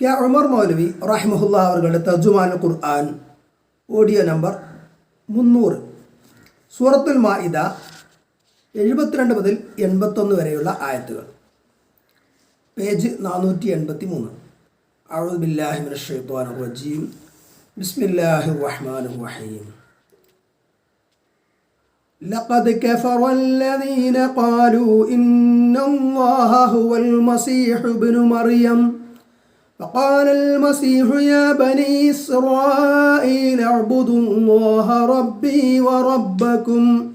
K Umar മൗലവി റഹിമഹുല്ല അവരുടെ തർജുമാൻ ഖുർആൻ audio number മുന്നൂറ് സൂറത്തുൽ മാഇദ എഴുപത്തിരണ്ട് മുതൽ എൺപത്തൊന്ന് വരെയുള്ള ആയത്തുകൾ പേജ് നാനൂറ്റി എൺപത്തി മൂന്ന് അഴുബില്ലാഹിമിൻ ഷെയ്ത്താൻ റജീം ബിസ്മില്ലാഹി റഹ്മാൻ റഹീം لقد كفر الذين قالوا إن الله هو المسيح ابن مريم فقال المسيح يا بني إسرائيل اعبدوا الله ربي وربكم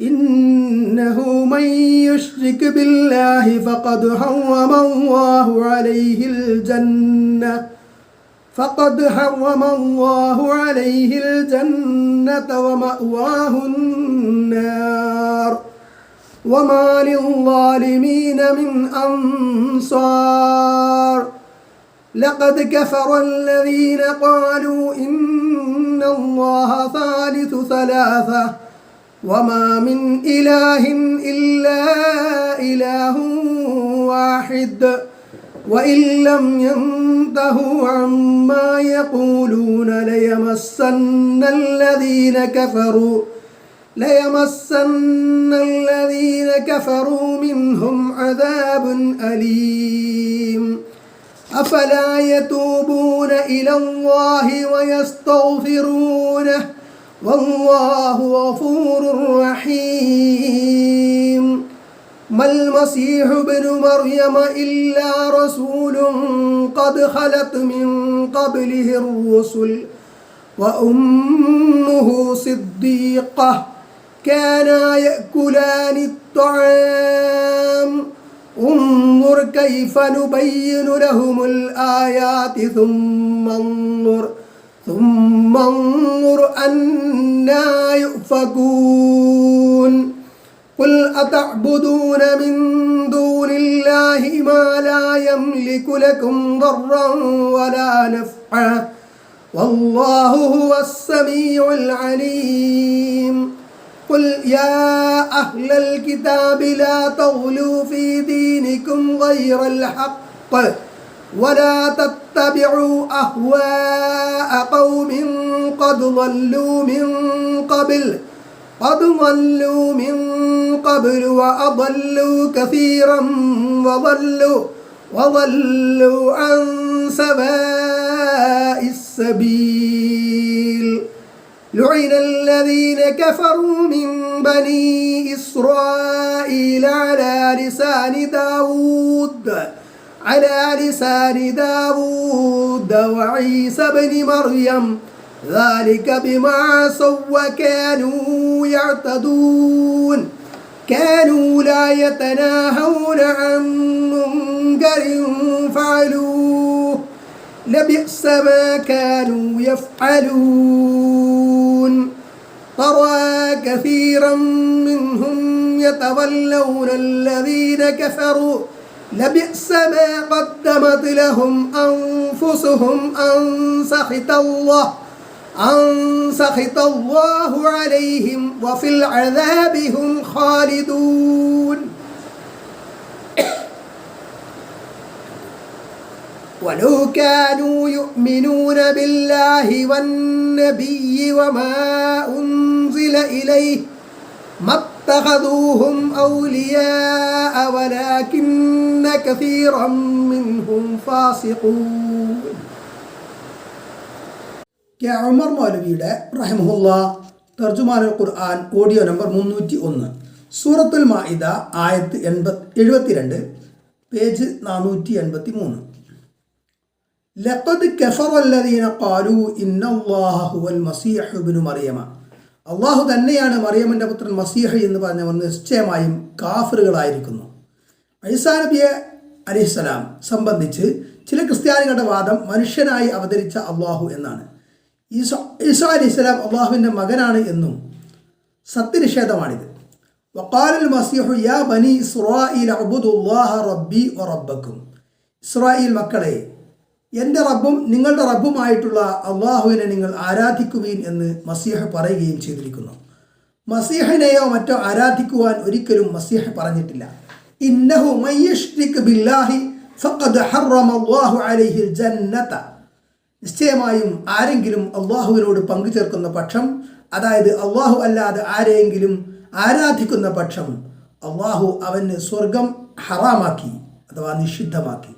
إنه من يشرك بالله فقد حرم الله عليه الجنة فقد حرم الله عليه الجنة ومأواه النار وما للظالمين من أنصار لقد كفر الذين قالوا إن الله ثالث ثلاثة وما من إله إلا إله واحد وإن لم ينتهوا عما يقولون ليمسن الذين كفروا ليمسن الذين كفروا منهم عذاب أليم أفلا يتوبون إلى الله ويستغفرونه؟ والله غفور رحيم. ما المسيح ابن مريم إلا رسول قد خلت من قبله الرسل وأمه صديقة كانا يأكلان الطعام. انظر كيف نبين لهم الآيات ثم انظر ثم انظر أنا يؤفكون قل أتعبدون من دون الله ما لا يملك لكم ضرا ولا نفعا والله هو السميع العليم قل يا أهل الكتاب لا تغلوا في دينكم غير الحق ولا تتبعوا أهواء قوم قد ضلوا من قبل قد ضلوا من قبل وأضلوا كثيرا وضلوا وضلوا عن سواء السبيل لعن الذين كفروا من بني إسرائيل على لسان داود على لسان داود وعيسى بن مريم. ذلك بما عصوا وكانوا يعتدون. كانوا لا يتناهون عن منكر فعلوه. لبئس ما كانوا يفعلون. ترى كثيرا منهم يتولون الذين كفروا. لبئس ما قدمت لهم أنفسهم أن سخط الله أن سخط الله عليهم وفي العذاب هم خالدون. ولو كانوا يؤمنون بالله والنبي وما أنزل إليه ما اتخذوهم أولياء ولكن كثيرا منهم فاسقون കെ ഉമർ മൗലവിയുടെ റഹിമഹുല്ല തർജുമാൻ ഖുർആൻ ഓഡിയോ നമ്പർ മുന്നൂറ്റി ഒന്ന് സൂറത്തുൽ മാഇദ ആയത്ത് എൺപത് എഴുപത്തിരണ്ട് പേജ് നാനൂറ്റി എൺപത്തി മൂന്ന് ലഖദ് കഫറല്ലദീന ഖാലു ഇന്നല്ലാഹ ഹുവൽ ഇബ്നു മറിയമ. അള്ളാഹു തന്നെയാണ് മറിയമ്മന്റെ പുത്രൻ മസീഹ് എന്ന് പറഞ്ഞവർ നിശ്ചയമായും കാഫറുകളായിരിക്കുന്നു. ഐസാ നബിയെ അലിസ്സലാം സംബന്ധിച്ച് ചില ക്രിസ്ത്യാനികളുടെ വാദം മനുഷ്യനായി അവതരിച്ച അള്ളാഹു എന്നാണ്. ഈസോ ഈസോ അലി ഇസ്ലാം അള്ളാഹുവിന്റെ മകനാണ് എന്നും സത്യനിഷേധമാണിത്. വക്കാലൽ മസീഹു യാ ബനി ഇസ്രായിൽ അബുദുല്ലാഹ റബ്ബി വ റബ്ബക്കും. ഇസ്രായേൽ മക്കളെ എന്റെ റബ്ബും നിങ്ങളുടെ റബ്ബുമായിട്ടുള്ള അള്ളാഹുവിനെ നിങ്ങൾ ആരാധിക്കുവീൻ എന്ന് മസീഹ പറയുകയും ചെയ്തിരിക്കുന്നു. മസീഹിനെയോ മറ്റോ ആരാധിക്കുവാൻ ഒരിക്കലും മസീഹ പറഞ്ഞിട്ടില്ല. ഇന്നഹു ബില്ലാഹി ഫഖദ് അലൈഹിൽ ജന്നത. നിശ്ചയമായും ആരെങ്കിലും അള്ളാഹുവിനോട് പങ്കു ചേർക്കുന്ന പക്ഷം അതായത് അള്ളാഹു അല്ലാതെ ആരെയെങ്കിലും ആരാധിക്കുന്ന പക്ഷം അള്ളാഹു അവന് സ്വർഗം ഹറാമാക്കി അഥവാ നിഷിദ്ധമാക്കി.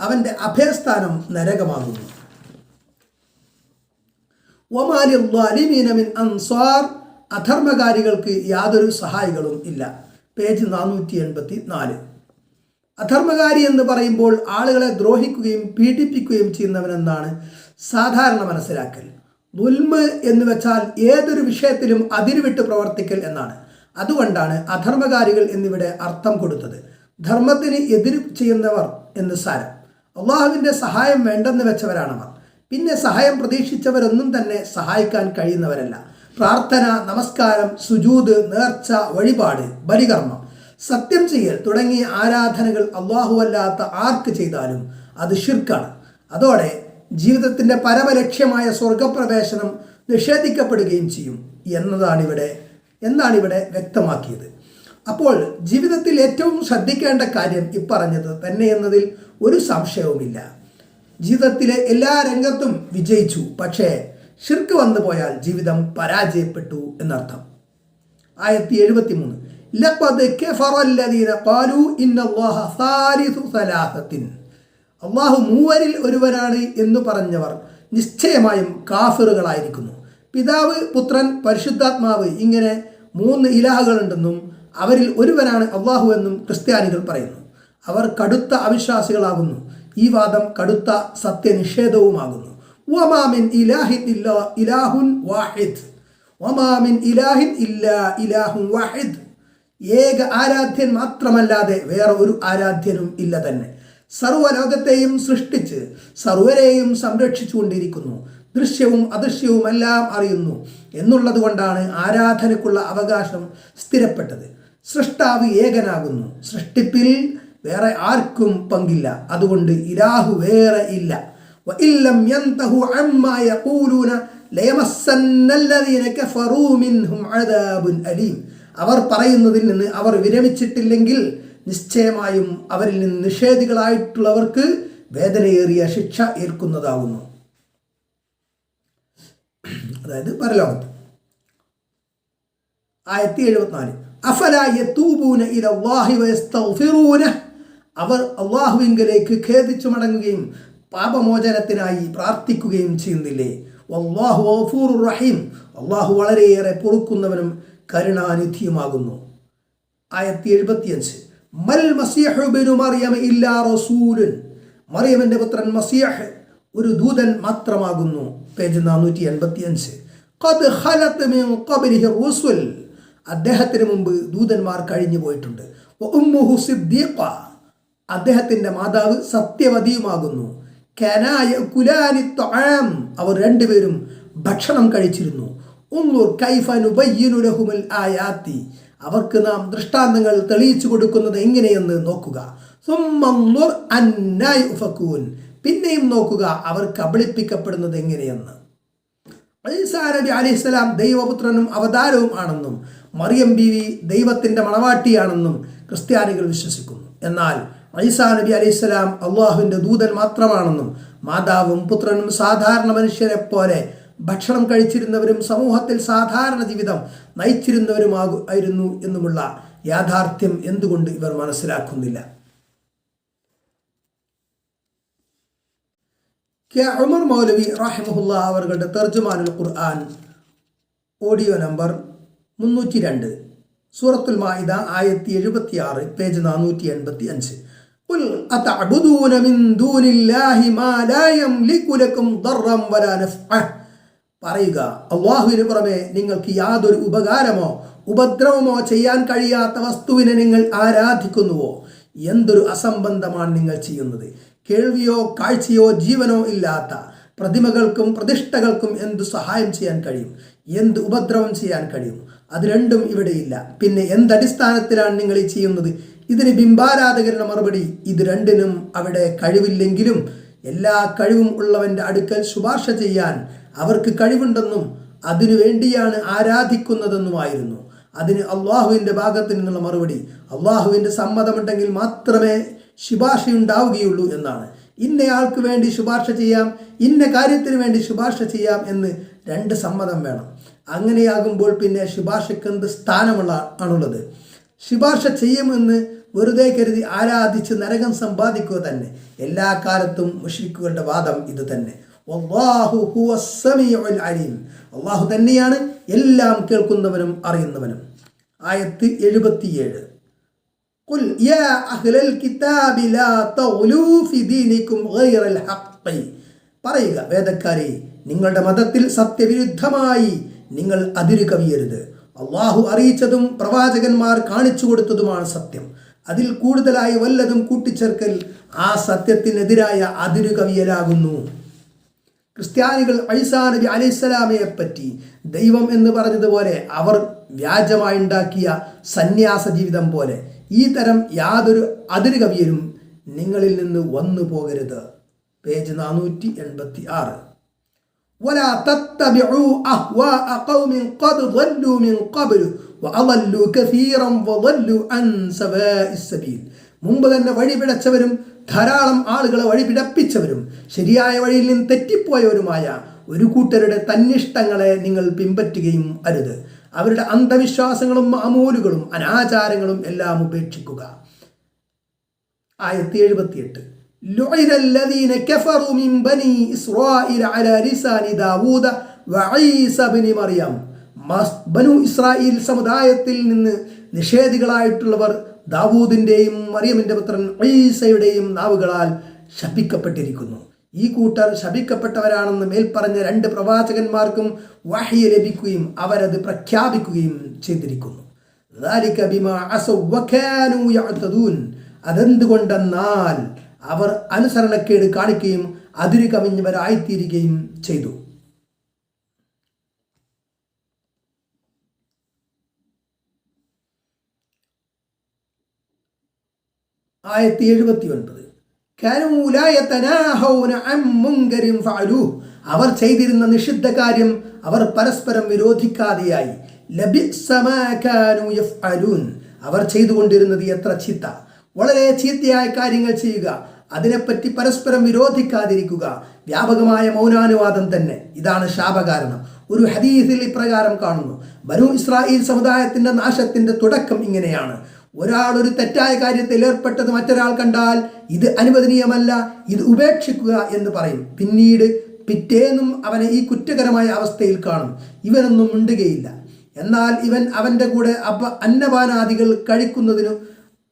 അവന്റെ അഭയസ്ഥാനം നരകമാകുന്നു. ഒമാലിമീന മിൻ അൻസാർ. അധർമ്മകാരികൾക്ക് യാതൊരു സഹായികളും ഇല്ല. പേജ് നാനൂറ്റി എൺപത്തി നാല് അധർമ്മകാരി എന്ന് പറയുമ്പോൾ ആളുകളെ ദ്രോഹിക്കുകയും പീഡിപ്പിക്കുകയും ചെയ്യുന്നവനെന്നാണ് സാധാരണ മനസ്സിലാക്കൽ. ദുൽമ് എന്ന് വെച്ചാൽ ഏതൊരു വിഷയത്തിലും അതിരുവിട്ട് പ്രവർത്തിക്കൽ എന്നാണ്. അതുകൊണ്ടാണ് അധർമ്മകാരികൾ എന്നിവിടെ അർത്ഥം കൊടുത്തത്. ധർമ്മത്തിന് എതിർ ചെയ്യുന്നവർ എന്ന് സാരം. അള്ളാഹുവിന്റെ സഹായം വേണ്ടെന്ന് വെച്ചവരാണവർ. പിന്നെ സഹായം പ്രതീക്ഷിച്ചവരൊന്നും തന്നെ സഹായിക്കാൻ കഴിയുന്നവരല്ല. പ്രാർത്ഥന നമസ്കാരം സുജൂത് നേർച്ച വഴിപാട് ബലികർമ്മം. സത്യം ചെയ്യൽ തുടങ്ങിയ ആരാധനകൾ അള്ളാഹു അല്ലാത്ത ആർക്ക് ചെയ്താലും അത് ഷിർക്കാണ് അതോടെ ജീവിതത്തിന്റെ പരമലക്ഷ്യമായ സ്വർഗപ്രവേശനം നിഷേധിക്കപ്പെടുകയും ചെയ്യും എന്നതാണിവിടെ എന്നാണിവിടെ വ്യക്തമാക്കിയത്. അപ്പോൾ ജീവിതത്തിൽ ഏറ്റവും ശ്രദ്ധിക്കേണ്ട കാര്യം ഇപ്പറഞ്ഞത് തന്നെ എന്നതിൽ ഒരു സംശയവുമില്ല. ജീവിതത്തിലെ എല്ലാ രംഗത്തും വിജയിച്ചു പക്ഷേ ഷിർക്ക് വന്നു പോയാൽ ജീവിതം പരാജയപ്പെട്ടു എന്നർത്ഥം. ആയിരത്തി എഴുപത്തി മൂന്ന് അള്ളാഹു മൂവരിൽ ഒരുവനാണ് എന്ന് പറഞ്ഞവർ നിശ്ചയമായും കാഫിറുകളായിരിക്കുന്നു. പിതാവ് പുത്രൻ പരിശുദ്ധാത്മാവ് ഇങ്ങനെ മൂന്ന് ഇലാഹകളുണ്ടെന്നും അവരിൽ ഒരുവനാണ് അള്ളാഹു എന്നും ക്രിസ്ത്യാനികൾ പറയുന്നു. അവർ കടുത്ത അവിശ്വാസികളാകുന്നു. ഈ വാദം കടുത്ത സത്യനിഷേധവുമാകുന്നു. ഇലാഹിൻ വാഹിദ്. വാഹിദ്. ഏക ആരാധ്യൻ മാത്രമല്ലാതെ വേറെ ഒരു ആരാധ്യനും ഇല്ല തന്നെ. സർവലോകത്തെയും സൃഷ്ടിച്ച് സർവരെയും സംരക്ഷിച്ചുകൊണ്ടിരിക്കുന്നു. ദൃശ്യവും അദൃശ്യവും എല്ലാം അറിയുന്നു. എന്നുള്ളതുകൊണ്ടാണ് ആരാധനയ്ക്കുള്ള അവകാശം സ്ഥിരപ്പെട്ടത്. സൃഷ്ടാവ് ഏകനാകുന്നു. സൃഷ്ടിപ്പിൽ വേറെ ആർക്കും പങ്കില്ല. അതുകൊണ്ട് ഇലാഹു വേറെ ഇല്ല. അവർ പറയുന്നതിൽ നിന്ന് അവർ വിരമിച്ചിട്ടില്ലെങ്കിൽ നിശ്ചയമായും അവരിൽ നിന്ന് നിഷേധികളായിട്ടുള്ളവർക്ക് വേദനയേറിയ ശിക്ഷ ഏൽക്കുന്നതാകുന്നു അതായത് പരലോകത്ത്. ആയിരത്തി എഴുപത്തിനാല്. അഫല യത്തൂബൂന ഇലല്ലാഹി വയസ്തഗ്ഫിറൂന അവർ അള്ളാഹുവിങ്കലേക്ക് ഖേദിച്ചു മടങ്ങുകയും പാപമോചനത്തിനായി പ്രാർത്ഥിക്കുകയും ചെയ്യുന്നില്ലേ? അള്ളാഹു ഗഫൂറുർ റഹീം. അള്ളാഹു വളരെയേറെ പൊറുക്കുന്നവനും കരുണാനിധിയുമാകുന്നു. ആയിരത്തി എഴുപത്തിയഞ്ച്. മൽ മസീഹു ബിനു മറിയം ഇല്ലാ റസൂലുൻ. മറിയമിന്റെ പുത്രൻ മസിയഹ് ഒരു ദൂതൻ മാത്രമാകുന്നു. പേജ് നാനൂറ്റി എൺപത്തി അദ്ദേഹത്തിന് മുമ്പ് ദൂതന്മാർ കഴിഞ്ഞു പോയിട്ടുണ്ട്. ഉമ്മുഹു മാതാവ് സത്യവതിയുമാകുന്നു. അവർ രണ്ടുപേരും ഭക്ഷണം കഴിച്ചിരുന്നു. ആയാത്തി. അവർക്ക് നാം ദൃഷ്ടാന്തങ്ങൾ തെളിയിച്ചു കൊടുക്കുന്നത് എങ്ങനെയെന്ന് നോക്കുക. പിന്നെയും നോക്കുക അവർ കബളിപ്പിക്കപ്പെടുന്നത് എങ്ങനെയെന്ന്. നബി അലൈഹിസ്സലാം ദൈവപുത്രനും അവതാരവും ആണെന്നും മറിയം ബീവി ദൈവത്തിന്റെ മണവാട്ടിയാണെന്നും ക്രിസ്ത്യാനികൾ വിശ്വസിക്കുന്നു. എന്നാൽ ഐസാ നബി അലൈഹിസ്സലാം അള്ളാഹുവിന്റെ ദൂതൻ മാത്രമാണെന്നും മാതാവും പുത്രനും സാധാരണ മനുഷ്യരെ പോലെ ഭക്ഷണം കഴിച്ചിരുന്നവരും സമൂഹത്തിൽ സാധാരണ ജീവിതം നയിച്ചിരുന്നവരുമാകു ആയിരുന്നു എന്നുമുള്ള യാഥാർത്ഥ്യം എന്തുകൊണ്ട് ഇവർ മനസ്സിലാക്കുന്നില്ല? കെ ഉമർ മൗലവി റഹിമഹുല്ല അവരുടെ തർജുമാനുൽ ഖുർആൻ ഓഡിയോ നമ്പർ മുന്നൂറ്റി രണ്ട് സൂറത്തുൽ മാഇദ ആയിരത്തി എഴുപത്തി ആറ് പേജ് നാനൂറ്റി എൺപത്തി അഞ്ച് قل أتعبدون من دون الله ما لا يملك لكم ضرا ولا نفعا പറയുക അള്ളാഹുവിന് പുറമെ നിങ്ങൾക്ക് യാതൊരു ഉപകാരമോ ഉപദ്രവമോ ചെയ്യാൻ കഴിയാത്ത വസ്തുവിനെ നിങ്ങൾ ആരാധിക്കുന്നുവോ എന്തൊരു അസംബന്ധമാണ് നിങ്ങൾ ചെയ്യുന്നത് കേൾവിയോ കാഴ്ചയോ ജീവനോ ഇല്ലാത്ത പ്രതിമകൾക്കും പ്രതിഷ്ഠകൾക്കും എന്തു സഹായം ചെയ്യാൻ കഴിയും എന്ത് ഉപദ്രവം ചെയ്യാൻ കഴിയും അത് രണ്ടും ഇവിടെയില്ല പിന്നെ എന്തടിസ്ഥാനത്തിലാണ് നിങ്ങൾ ഈ ചെയ്യുന്നത്? ഇതിന് ബിംബാരാധകരുടെ മറുപടി ഇത് രണ്ടിനും അവിടെ കഴിവില്ലെങ്കിലും എല്ലാ കഴിവും ഉള്ളവന്റെ അടുക്കൽ ശുപാർശ ചെയ്യാൻ അവർക്ക് കഴിവുണ്ടെന്നും അതിനു വേണ്ടിയാണ് ആരാധിക്കുന്നതെന്നുമായിരുന്നു. അതിന് അള്ളാഹുവിന്റെ ഭാഗത്ത് നിന്നുള്ള മറുപടി അള്ളാഹുവിന്റെ സമ്മതമുണ്ടെങ്കിൽ മാത്രമേ ശുപാർശ ഉണ്ടാവുകയുള്ളൂ എന്നാണ്. ഇന്നയാൾക്ക് വേണ്ടി ശുപാർശ ചെയ്യാം ഇന്ന കാര്യത്തിന് വേണ്ടി ശുപാർശ ചെയ്യാം എന്ന് രണ്ട് സമ്മതം വേണം അങ്ങനെയാകുമ്പോൾ പിന്നെ ശുപാർശയ്ക്ക് എന്ത് സ്ഥാനമുള്ള ആണുള്ളത് ശുപാർശ ചെയ്യുമെന്ന് വെറുതെ കരുതി ആരാധിച്ച് നരകം സമ്പാദിക്കുക തന്നെ എല്ലാ കാലത്തും മുഷ്രിക്കുകളുടെ വാദം ഇത് തന്നെ വല്ലാഹു ഹുവ സമീഉൽ അലീം അള്ളാഹു തന്നെയാണ് എല്ലാം കേൾക്കുന്നവനും അറിയുന്നവനും ആയത്ത് എഴുപത്തിയേഴ് قل يا أهل الكتاب لا تغلوا في دينكم غير الحق പറയുക വേദക്കാരെ നിങ്ങളുടെ മതത്തിൽ സത്യവിരുദ്ധമായി നിങ്ങൾ അതിരു കവിയരുത്. അള്ളാഹു അറിയിച്ചതും പ്രവാചകന്മാർ കാണിച്ചു കൊടുത്തതുമാണ് സത്യം. അതിൽ കൂടുതലായി വല്ലതും കൂട്ടിച്ചേർക്കൽ ആ സത്യത്തിനെതിരായ അതിരു കവിയലാകുന്നു. ക്രിസ്ത്യാനികൾ ഐസാ നബി അലൈഹിസ്സലാമയെ പറ്റി ദൈവം എന്ന് പറഞ്ഞതുപോലെ അവർ വ്യാജമായി ഉണ്ടാക്കിയ സന്യാസ ജീവിതം പോലെ ഈ തരം യാതൊരു അതിര് കവിയലും നിങ്ങളിൽ നിന്ന് വന്നു പോകരുത്. പേജ് നാനൂറ്റി എൺപത്തി ആറ് ولا تتبعوا أهواء قوم قد ضلوا من قبل وأضلوا كثيرا وضلوا عن سواء السبيل മുമ്പ് തന്നെ വഴി പിഴച്ചവരും ധാരാളം ആളുകളെ വഴി പിഴപ്പിച്ചവരും ശരിയായ വഴിയിൽ നിന്ന് തെറ്റിപ്പോയവരുമായ ഒരു കൂട്ടരുടെ തന്നിഷ്ടങ്ങളെ നിങ്ങൾ പിൻപറ്റുകയും അരുത് അവരുടെ അന്ധവിശ്വാസങ്ങളും മാമൂലുകളും അനാചാരങ്ങളും എല്ലാം ഉപേക്ഷിക്കുക ആയിരത്തി എഴുപത്തിയെട്ട് لعن الذين كفروا من بني إسرائيل على لسان داوود وعيسى بن مريم മസ്- ബനു ഇസ്രായേൽ സമുദായത്തിൽ നിന്ന് നിഷേധികളായിട്ടുള്ളവർ ദാവൂദിൻ്റെയും മറിയമിൻ്റെ പുത്രൻ ഈസയുടെയും നാവുകളാൽ ശപിക്കപ്പെട്ടിരിക്കുന്നു ഈ കൂട്ടർ ശപിക്കപ്പെട്ടവരാണെന്ന് മേൽപ്പറഞ്ഞ രണ്ട് പ്രവാചകന്മാർക്കും വഹ്യ ലഭിക്കുകയും അവരത് പ്രഖ്യാപിക്കുകയും ചെയ്തിരിക്കുന്നു ذلك بما عصوا وكانوا يعتدون അതെന്തുകൊണ്ടെന്നാൽ അവർ അനുസരണക്കേട് കാണിക്കുകയും അതിര് കവിഞ്ഞവരായിത്തീരുകയും ചെയ്തു. അവർ ചെയ്തിരുന്ന നിഷിദ്ധ കാര്യം അവർ പരസ്പരം വിരോധിക്കാതെയായി. അവർ ചെയ്തുകൊണ്ടിരുന്നത് എത്ര ചീത്ത. വളരെ ചീത്തയായ കാര്യങ്ങൾ ചെയ്യുക. അതിനെപ്പറ്റി പരസ്പരം വിരോധിക്കാതിരിക്കുക. വ്യാപകമായ മൗനാനുവാദം തന്നെ. ഇതാണ് ശാപകാരണം. ഒരു ഹദീസിൽ ഇപ്രകാരം കാണുന്നു. ബനു ഇസ്രായേൽ സമുദായത്തിന്റെ നാശത്തിന്റെ തുടക്കം ഇങ്ങനെയാണ്. ഒരാൾ ഒരു തെറ്റായ കാര്യത്തിൽ ഏർപ്പെട്ടത് മറ്റൊരാൾ കണ്ടാൽ ഇത് അനുവദനീയമല്ല ഇത് ഉപേക്ഷിക്കുക എന്ന് പറയും. പിന്നീട് പിറ്റേന്നും അവനെ ഈ കുറ്റകരമായ അവസ്ഥയിൽ കാണും. ഇവനൊന്നും മിണ്ടുകയില്ല. എന്നാൽ ഇവൻ അവന്റെ കൂടെ അപ അന്നപാനാദികൾ കഴിക്കുന്നതിനു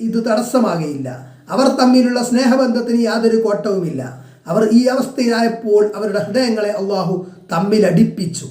ഇത് തടസ്സമാകയില്ല. അവർ തമ്മിലുള്ള സ്നേഹബന്ധത്തിന് യാതൊരു കോട്ടവുമില്ല. അവർ ഈ അവസ്ഥയിലായപ്പോൾ അവരുടെ ഹൃദയങ്ങളെ അള്ളാഹു തമ്മിലടിപ്പിച്ചു.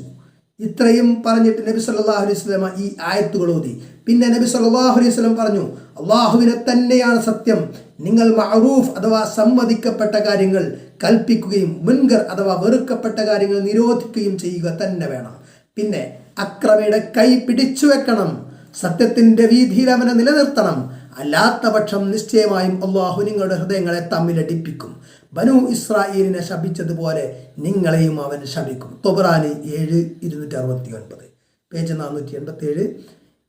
ഇത്രയും പറഞ്ഞിട്ട് നബി സല്ലാഹു അലൈഹി സ്വലമ ഈ ആയത്തുകൾ ഓതി. പിന്നെ നബി സല്ലാഹു അലൈഹി സ്വലം പറഞ്ഞു അള്ളാഹുവിനെ തന്നെയാണ് സത്യം. നിങ്ങൾ മഹറൂഫ് അഥവാ സമ്മതിക്കപ്പെട്ട കാര്യങ്ങൾ കൽപ്പിക്കുകയും മുൻകർ അഥവാ വെറുക്കപ്പെട്ട കാര്യങ്ങൾ നിരോധിക്കുകയും ചെയ്യുക തന്നെ വേണം. പിന്നെ അക്രമിയുടെ കൈ പിടിച്ചു വെക്കണം സത്യത്തിന്റെ വീതിയിൽ അവനെ നിലനിർത്തണം. അല്ലാത്ത പക്ഷം നിശ്ചയമായും അള്ളാഹു നിങ്ങളുടെ ഹൃദയങ്ങളെ തമ്മിലടിപ്പിക്കും. ബനു ഇസ്രായേലിനെ ശപിച്ചതുപോലെ നിങ്ങളെയും അവൻ ശപിക്കും. തൊബറാനി ഏഴ് ഇരുന്നൂറ്റി അറുപത്തി ഒൻപത് പേജ് നാനൂറ്റി എൺപത്തി ഏഴ്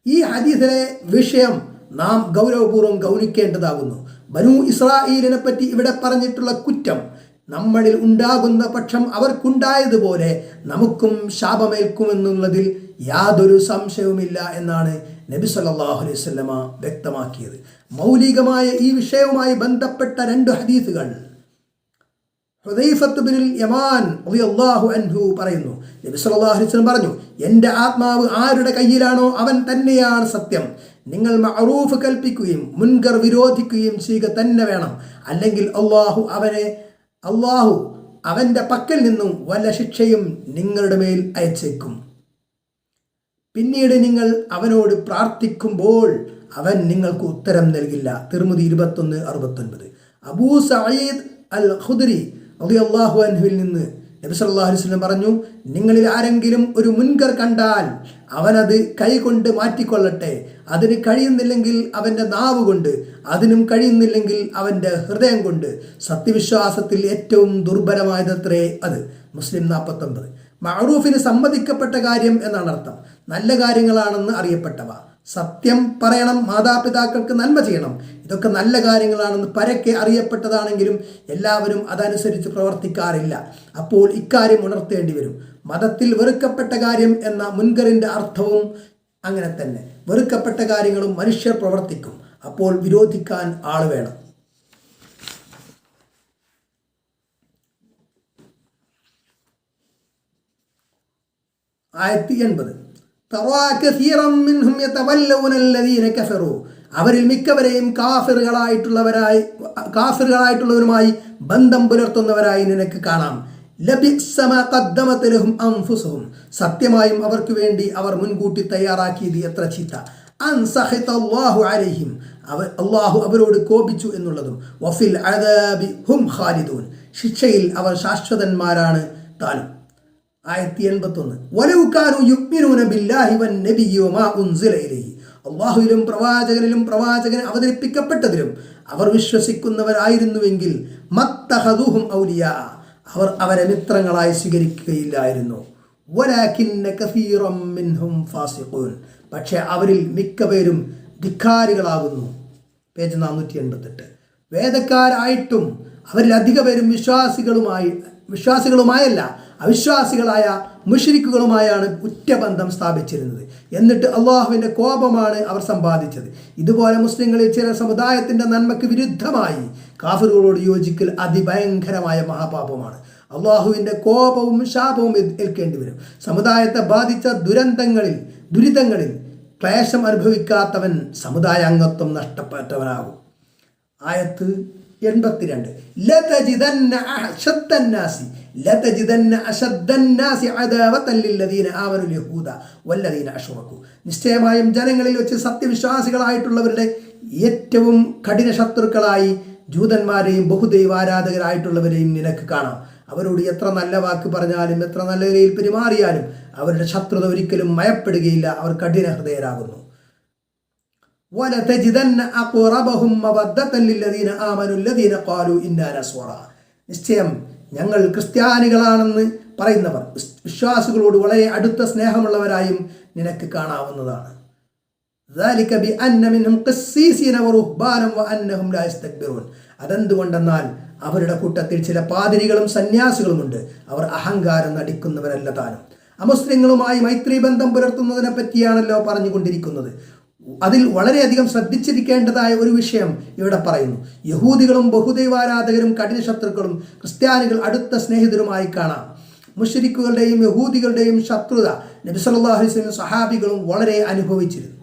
ഈ ഹദീസിലെ വിഷയം നാം ഗൗരവപൂർവം ഗൗനിക്കേണ്ടതാകുന്നു. ബനു ഇസ്രായേലിനെ പറ്റി ഇവിടെ പറഞ്ഞിട്ടുള്ള കുറ്റം നമ്മളിൽ ഉണ്ടാകുന്ന പക്ഷം അവർക്കുണ്ടായതുപോലെ നമുക്കും ശാപമേൽക്കുമെന്നുള്ളതിൽ യാതൊരു സംശയവുമില്ല എന്നാണ് നബി സല്ലാഹു അലൈഹി വസല്ലമ വ്യക്തമാക്കിയത്. മൗലികമായ ഈ വിഷയവുമായി ബന്ധപ്പെട്ട രണ്ട് ഹദീസുകൾ യമാൻ അൻഹു പറയുന്നു. നബി അലൈഹി വസല്ലം പറഞ്ഞു എന്റെ ആത്മാവ് ആരുടെ കയ്യിലാണോ അവൻ തന്നെയാണ് സത്യം. നിങ്ങൾ മഅറൂഫ് കൽപ്പിക്കുകയും മുൻകർ വിരോധിക്കുകയും ചെയ്യുക തന്നെ വേണം. അല്ലെങ്കിൽ അള്ളാഹു അവനെ അള്ളാഹു അവന്റെ പക്കൽ നിന്നും വല്ല ശിക്ഷയും നിങ്ങളുടെ മേൽ അയച്ചേക്കും. പിന്നീട് നിങ്ങൾ അവനോട് പ്രാർത്ഥിക്കുമ്പോൾ അവൻ നിങ്ങൾക്ക് ഉത്തരം നൽകില്ല. തിരുമുതി ഇരുപത്തൊന്ന് അറുപത്തൊൻപത്. അബൂ സയീദ് അൽ ഖുദ്രി അള്ളാഹു അൻഹുവിൽ നിന്ന് നബി സല്ലല്ലാഹു അലൈഹി വസല്ലം പറഞ്ഞു നിങ്ങളിൽ ആരെങ്കിലും ഒരു മുൻകർ കണ്ടാൽ അവനത് കൈകൊണ്ട് മാറ്റിക്കൊള്ളട്ടെ. അതിന് കഴിയുന്നില്ലെങ്കിൽ അവന്റെ നാവ് കൊണ്ട് അതിനും കഴിയുന്നില്ലെങ്കിൽ അവന്റെ ഹൃദയം കൊണ്ട്. സത്യവിശ്വാസത്തിൽ ഏറ്റവും ദുർബലമായതത്രേ അത്. മുസ്ലിം നാൽപ്പത്തൊമ്പത് മഅറൂഫിന് സമ്മതിക്കപ്പെട്ട കാര്യം എന്നാണ് അർത്ഥം. നല്ല കാര്യങ്ങളാണെന്ന് അറിയപ്പെട്ടവ. സത്യം പറയണം മാതാപിതാക്കൾക്ക് നന്മ ചെയ്യണം. ഇതൊക്കെ നല്ല കാര്യങ്ങളാണെന്ന് പരക്കെ അറിയപ്പെട്ടതാണെങ്കിലും എല്ലാവരും അതനുസരിച്ച് പ്രവർത്തിക്കാറില്ല. അപ്പോൾ ഇക്കാര്യം ഉണർത്തേണ്ടി വരും. മതത്തിൽ വെറുക്കപ്പെട്ട കാര്യം എന്ന മുൻകറിന്റെ അർത്ഥവും അങ്ങനെ തന്നെ. വെറുക്കപ്പെട്ട കാര്യങ്ങളും മനുഷ്യർ പ്രവർത്തിക്കും. അപ്പോൾ വിരോധിക്കാൻ ആൾ വേണം. ആയിരത്തി എൺപത്. അവരിൽ മിക്കവരെയും കാഫിറുകളായിട്ടുള്ളവരായി കാഫിറുകളായിട്ടുള്ളവരുമായി ബന്ധം പുലർത്തുന്നവരായി നിനക്ക് കാണാം. ലബിസമ ഖദ്ദമത്ത് അൻഫുസുഹും. സത്യമായും അവർക്ക് വേണ്ടി അവർ മുൻകൂട്ടി തയ്യാറാക്കിയത് എത്ര ചീത്ത. അലൈഹിം. അവർ അള്ളാഹു അവരോട് കോപിച്ചു എന്നുള്ളതും. വഫിൽ ഹും ഖാലിദൂൻ. ശിക്ഷയിൽ അവർ ശാശ്വതന്മാരാണ് താനും. ആയിരത്തി എൺപത്തൊന്ന് വലവുക്കാനു യുഗ്മിനൂന ബില്ലാഹി വൻ നബിയ്യി വമാ ഉൻസില ഇലൈഹി. അള്ളാഹുവിലും പ്രവാചകനിലും പ്രവാചകൻ അവതരിപ്പിക്കപ്പെട്ടതിലും അവർ വിശ്വസിക്കുന്നവരായിരുന്നുവെങ്കിൽ മത്തഹദുഹും ഔലിയ അവർ അവരെ മിത്രങ്ങളായി സ്വീകരിക്കുകയില്ലായിരുന്നു. പക്ഷേ അവരിൽ മിക്കപേരും ധിക്കാരികളാകുന്നു. പേജ് നാനൂറ്റി എൺപത്തെട്ട് വേദക്കാരായിട്ടും അവരിൽ അധിക പേരും വിശ്വാസികളുമായി വിശ്വാസികളുമായല്ല അവിശ്വാസികളായ മുഷരിക്കുകളുമായാണ് ഉറ്റബന്ധം സ്ഥാപിച്ചിരുന്നത്. എന്നിട്ട് അള്ളാഹുവിന്റെ കോപമാണ് അവർ സമ്പാദിച്ചത്. ഇതുപോലെ മുസ്ലിങ്ങളിൽ ചില സമുദായത്തിന്റെ നന്മയ്ക്ക് വിരുദ്ധമായി കാഫറുകളോട് യോജിക്കൽ അതിഭയങ്കരമായ മഹാപാപമാണ്. അള്ളാഹുവിന്റെ കോപവും ശാപവും ഏൽക്കേണ്ടി വരും. സമുദായത്തെ ബാധിച്ച ദുരന്തങ്ങളിൽ ദുരിതങ്ങളിൽ ക്ലേശം അനുഭവിക്കാത്തവൻ സമുദായ അംഗത്വം നഷ്ടപ്പെട്ടവനാകും. ആയത്ത് എൺപത്തിരണ്ട്. നിശ്ചയമായും ജനങ്ങളിൽ വെച്ച് സത്യവിശ്വാസികളായിട്ടുള്ളവരുടെ ഏറ്റവും കഠിന ശത്രുക്കളായി ജൂതന്മാരെയും ബഹുദൈവാരാധകരായിട്ടുള്ളവരെയും നിനക്ക് കാണാം. അവരോട് എത്ര നല്ല വാക്ക് പറഞ്ഞാലും എത്ര നല്ല നിലയിൽ പെരുമാറിയാലും അവരുടെ ശത്രുത ഒരിക്കലും മയപ്പെടുകയില്ല അവർ കഠിന ഹൃദയരാകുന്നു. നിശ്ചയം ഞങ്ങൾ ക്രിസ്ത്യാനികളാണെന്ന് പറയുന്നവർ വിശ്വാസികളോട് വളരെ അടുത്ത സ്നേഹമുള്ളവരായും നിനക്ക് കാണാവുന്നതാണ്. അതെന്തുകൊണ്ടെന്നാൽ അവരുടെ കൂട്ടത്തിൽ ചില പാതിരികളും സന്യാസികളുമുണ്ട്. അവർ അഹങ്കാരം നടിക്കുന്നവരല്ല താനും. അമുസ്ലിങ്ങളുമായി മൈത്രി ബന്ധം പുലർത്തുന്നതിനെ പറ്റിയാണല്ലോ പറഞ്ഞുകൊണ്ടിരിക്കുന്നത്. അതിൽ വളരെയധികം ശ്രദ്ധിച്ചിരിക്കേണ്ടതായ ഒരു വിഷയം ഇവിടെ പറയുന്നു. യഹൂദികളും ബഹുദൈവാരാധകരും കഠിന ശത്രുക്കളും ക്രിസ്ത്യാനികൾ അടുത്ത സ്നേഹിതരുമായി കാണാം. മുഷരിക്കുകളുടെയും യഹൂദികളുടെയും ശത്രുത നബി സല്ലല്ലാഹു അലൈഹി വസല്ലം സഹാബികളും വളരെ അനുഭവിച്ചിരുന്നു.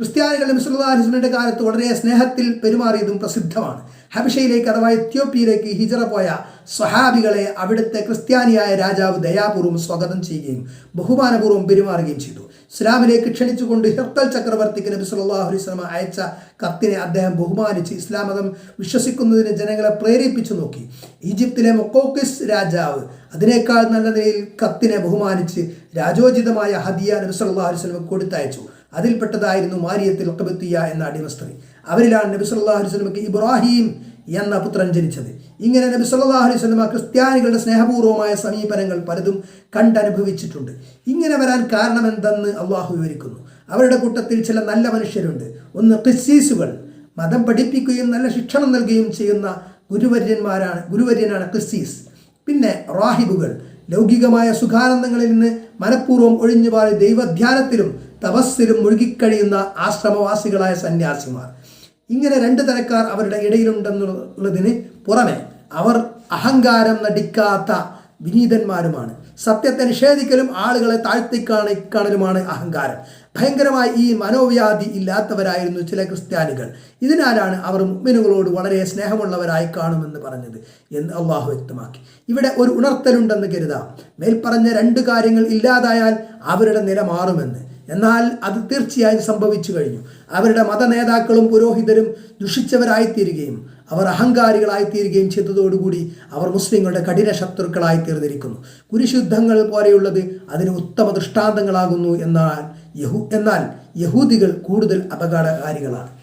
ക്രിസ്ത്യാനികൾ നബി സല്ലല്ലാഹു അലൈഹി വസല്ലമയുടെ കാലത്ത് വളരെ സ്നേഹത്തിൽ പെരുമാറിയതും പ്രസിദ്ധമാണ്. ഹബിഷയിലേക്ക് അഥവാ എത്യോപ്യയിലേക്ക് ഹിജറ പോയ സഹാബികളെ അവിടുത്തെ ക്രിസ്ത്യാനിയായ രാജാവ് ദയാപൂർവം സ്വാഗതം ചെയ്യുകയും ബഹുമാനപൂർവം പെരുമാറുകയും ചെയ്തു. ഇസ്ലാമിലേക്ക് ക്ഷണിച്ചുകൊണ്ട് ഹിർത്തൽ ചക്രവർത്തിക്ക് നബി സല്ലല്ലാഹു അലൈഹി വസല്ലമ അയച്ച കത്തിനെ അദ്ദേഹം ബഹുമാനിച്ച് ഇസ്ലാം മതം വിശ്വസിക്കുന്നതിന് ജനങ്ങളെ പ്രേരിപ്പിച്ചു നോക്കി. ഈജിപ്തിലെ മൊക്കോക്കിസ് രാജാവ് അതിനേക്കാൾ നല്ല നിലയിൽ കത്തിനെ ബഹുമാനിച്ച് രാജോചിതമായ ഹദിയ നബി സല്ലല്ലാഹു അലൈഹി വസല്ലമ കൊടുത്തയച്ചു. അതിൽപ്പെട്ടതായിരുന്നു മാരിയത്തിൽ കബത്തിയ എന്ന അടിമസ്ത്രീ അവരിലാണ് നബി സല്ലല്ലാഹു അലൈഹി വസല്ലമക്ക് ഇബ്രാഹിം എന്ന പുത്രൻ ജനിച്ചത്. ഇങ്ങനെ നബി സല്ലല്ലാഹു അലൈഹി വസല്ലമ ക്രിസ്ത്യാനികളുടെ സ്നേഹപൂർവമായ സമീപനങ്ങൾ പലതും കണ്ടനുഭവിച്ചിട്ടുണ്ട്. ഇങ്ങനെ വരാൻ കാരണമെന്തെന്ന് അള്ളാഹു വിവരിക്കുന്നു. അവരുടെ കൂട്ടത്തിൽ ചില നല്ല മനുഷ്യരുണ്ട്. ഒന്ന് ക്രിസ്സീസുകൾ മതം പഠിപ്പിക്കുകയും നല്ല ശിക്ഷണം നൽകുകയും ചെയ്യുന്ന ഗുരുവര്യന്മാരാണ് ഗുരുവര്യനാണ് ക്രിസ്സീസ് പിന്നെ റാഹിബുകൾ. ലൗകികമായ സുഖാനന്ദങ്ങളിൽ നിന്ന് മനഃപൂർവം ഒഴിഞ്ഞുപാടി ദൈവധ്യാനത്തിലും തപസ്സിലും മുഴുകിക്കഴിയുന്ന ആശ്രമവാസികളായ സന്യാസിമാർ. ഇങ്ങനെ രണ്ട് തരക്കാർ അവരുടെ ഇടയിലുണ്ടെന്നുള്ളതിന് പുറമെ അവർ അഹങ്കാരം നടിക്കാത്ത വിനീതന്മാരുമാണ്. സത്യത്തെ നിഷേധിക്കലും ആളുകളെ താഴ്ത്തിക്കാണിക്കാണലുമാണ് അഹങ്കാരം. ഭയങ്കരമായി ഈ മനോവ്യാധി ഇല്ലാത്തവരായിരുന്നു ചില ക്രിസ്ത്യാനികൾ. ഇതിനാലാണ് അവർ മുഗ്മിനുകളോട് വളരെ സ്നേഹമുള്ളവരായി കാണുമെന്ന് പറഞ്ഞത് എന്ന് അള്ളാഹു വ്യക്തമാക്കി. ഇവിടെ ഒരു ഉണർത്തലുണ്ടെന്ന് കരുതാം. മേൽപ്പറഞ്ഞ രണ്ട് കാര്യങ്ങൾ ഇല്ലാതായാൽ അവരുടെ നില മാറുമെന്ന്. എന്നാൽ അത് തീർച്ചയായും സംഭവിച്ചു കഴിഞ്ഞു. അവരുടെ മത നേതാക്കളും പുരോഹിതരും ദുഷിച്ചവരായിത്തീരുകയും അവർ അഹങ്കാരികളായിത്തീരുകയും ചെയ്തതോടുകൂടി അവർ മുസ്ലിങ്ങളുടെ കഠിന ശത്രുക്കളായി തീർന്നിരിക്കുന്നു. കുരിശുദ്ധങ്ങൾ പോലെയുള്ളത് അതിന് ഉത്തമ ദൃഷ്ടാന്തങ്ങളാകുന്നു എന്നാൽ യഹു എന്നാൽ യഹൂദികൾ കൂടുതൽ അപകടകാരികളാണ്